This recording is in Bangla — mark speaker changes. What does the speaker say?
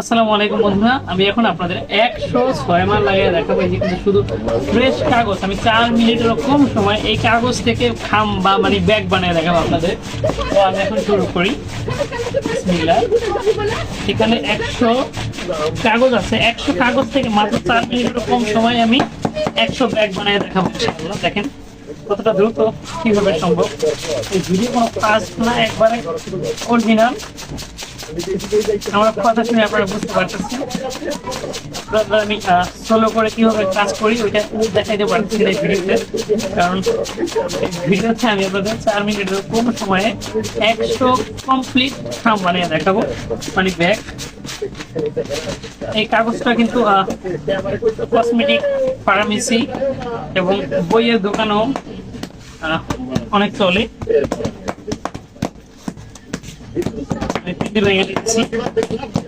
Speaker 1: আসসালামু আলাইকুম বন্ধুরা, আমি এখন আপনাদের একশো ছয় মাল লাগিয়ে দেখাবো। এই কিন্তু শুধু ফ্রেশ কাগজ, আমি চার মিনিটেরও কম সময় এই কাগজ থেকে খাম বা মানে ব্যাগ বানিয়ে দেখাবো আপনাদের। তো আমি এখন শুরু করি। এখানে একশো কাগজ আছে, একশো কাগজ থেকে মাত্র চার মিনিটেরও কম সময় আমি একশো ব্যাগ বানিয়ে দেখাবো দেখেন কতটা দ্রুত কীভাবে সম্ভব। এই ভিডিও কোনো ফাস্ট না, একবারে অরিজিনাল আমার কথা শুনে আপনারা বুঝতে পারতেছেন আমি সোলো করে কীভাবে কাজ করি, ওইটা দেখাইতে পারছি না এই ভিডিওতে কারণ ভিডিওতে আমি আপনাদের চার মিনিটের কম সময়ে একশো কমপ্লিট খাম বানিয়ে দেখাবো। মানে ব্যাগ। এই কাগজটা কিন্তু কসমেটিক ফার্মেসি এবং বইয়ের দোকানও অনেক চলে। I think